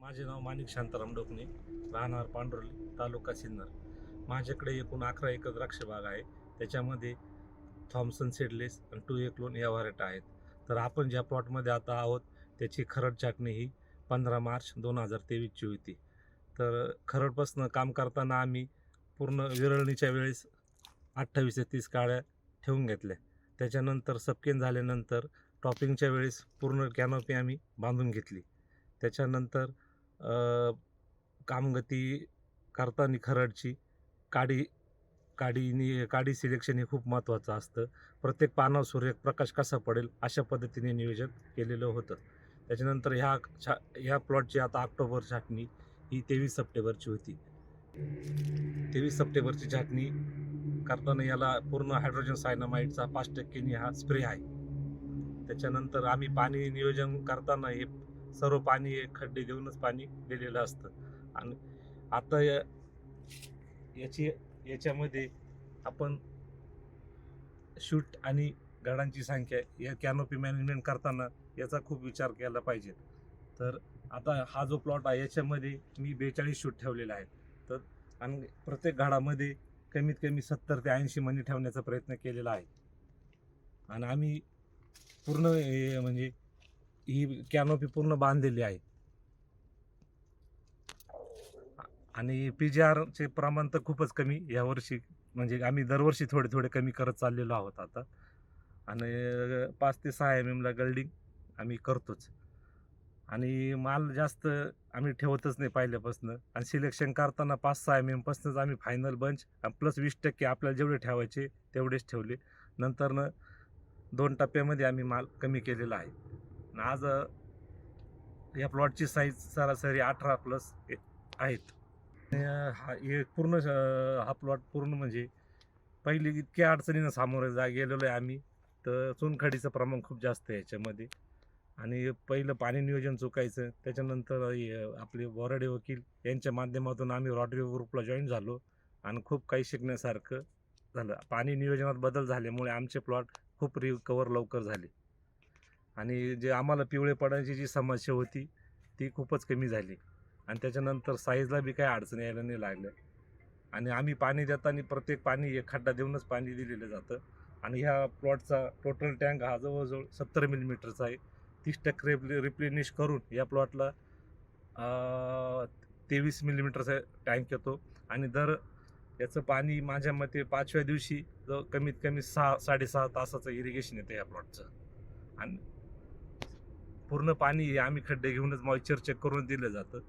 माझे नाव माणिक शांताराम डोकणे राहणार पांडुर्ली तालुका सिन्नर. माझ्याकडे एकूण अकरा एकर द्राक्ष बाग आहे. त्याच्यामध्ये थॉम्सन सीडलेस आणि टू एक लोन या व्हरायटी आहेत. तर आपण ज्या प्लॉटमध्ये आता आहोत त्याची खरड छाटणी ही पंधरा मार्च दोन हजार तेवीसची होती. तर खरडपासनं काम करताना आम्ही पूर्ण विरळणीच्या वेळेस अठ्ठावीस ते तीस काळ्या ठेवून घेतल्या. त्याच्यानंतर सपकेन झाल्यानंतर टॉपिंगच्या वेळेस पूर्ण कॅनोपी आम्ही बांधून घेतली. त्याच्यानंतर कामगती करताना खरडची. काडी काडीनी काडी सिलेक्शन हे खूप महत्त्वाचं असतं. प्रत्येक पानावर सूर्यप्रकाश कसा पडेल अशा पद्धतीने नियोजन केलेलं होतं. त्याच्यानंतर ह्या छा ह्या प्लॉटची आता ऑक्टोबर छाटणी ही तेवीस सप्टेंबरची होती. तेवीस सप्टेंबरची छाटणी करताना याला पूर्ण हायड्रोजन सायनामाईडचा पाच टक्केनी हा स्प्रे आहे. त्याच्यानंतर आम्ही पाणी नियोजन करताना हे सर्व पाणी हे खड्डे देऊनच पाणी दिलेलं असतं. आणि आता या याची याच्यामध्ये आपण शूट आणि घडांची संख्या या कॅनोपी मॅनेजमेंट करताना याचा खूप विचार केला पाहिजे. तर आता हा जो प्लॉट आहे याच्यामध्ये मी बेचाळीस शूट ठेवलेला आहे तर आणि प्रत्येक घडामध्ये कमीत कमी सत्तर ते ऐंशी मणी ठेवण्याचा प्रयत्न केलेला आहे. आणि आम्ही पूर्ण म्हणजे ही कॅनोपी पूर्ण बांधलेली आहे. आणि पी जी आरचे प्रमाण तर खूपच कमी यावर्षी म्हणजे आम्ही दरवर्षी थोडे थोडे कमी करत चाललेलो आहोत आता. आणि पाच ते सहा एम एमला गल्डिंग आम्ही करतोच. आणि माल जास्त आम्ही ठेवतच नाही पहिल्यापासून. आणि सिलेक्शन करताना पाच सहा एम एमपासूनच आम्ही फायनल बंच प्लस वीस टक्के आपल्याला जेवढे ठेवायचे तेवढेच ठेवले. नंतरनं दोन टप्प्यामध्ये आम्ही माल कमी केलेला आहे. आणि आज या प्लॉटची साईज सरासरी अठरा प्लस आहेत. हा हे पूर्ण हा प्लॉट पूर्ण म्हणजे पहिली इतक्या अडचणीनं सामोरे जा गेलेलो आहे आम्ही. तर चुनखडीचं प्रमाण खूप जास्त आहे याच्यामध्ये. आणि पहिलं पाणी नियोजन चुकायचं. त्याच्यानंतर आपले बोराडे वकील यांच्या माध्यमातून आम्ही रॉटरी ग्रुपला जॉईन झालो. आणि खूप काही शिकण्यासारखं झालं. पाणी नियोजनात बदल झाल्यामुळे आमचे प्लॉट खूप रिकवर लवकर झाले. आणि जे आम्हाला पिवळे पडायची जी समस्या होती ती खूपच कमी झाली. आणि त्याच्यानंतर साईजला बी काही अडचणी यायला नाही लागल्या. आणि आम्ही पाणी देताना प्रत्येक पाणी एक खड्डा देऊनच पाणी दिलेलं जातं. आणि ह्या प्लॉटचा टोटल टँक हा जवळजवळ सत्तर मिलीमीटरचा आहे. तीस टक्के रिप्ले रिप्लेनिश करून या प्लॉटला तेवीस मिलीमीटरचा टँक येतो. आणि दर याचं पाणी माझ्या मते पाचव्या दिवशी जो कमीत कमी सहा साडेसहा तासाचं इरिगेशन येतं या प्लॉटचं आणि पूर्ण पाणी आम्ही खड्डे घेऊनच मॉइश्चर चेक करून दिलं जातं.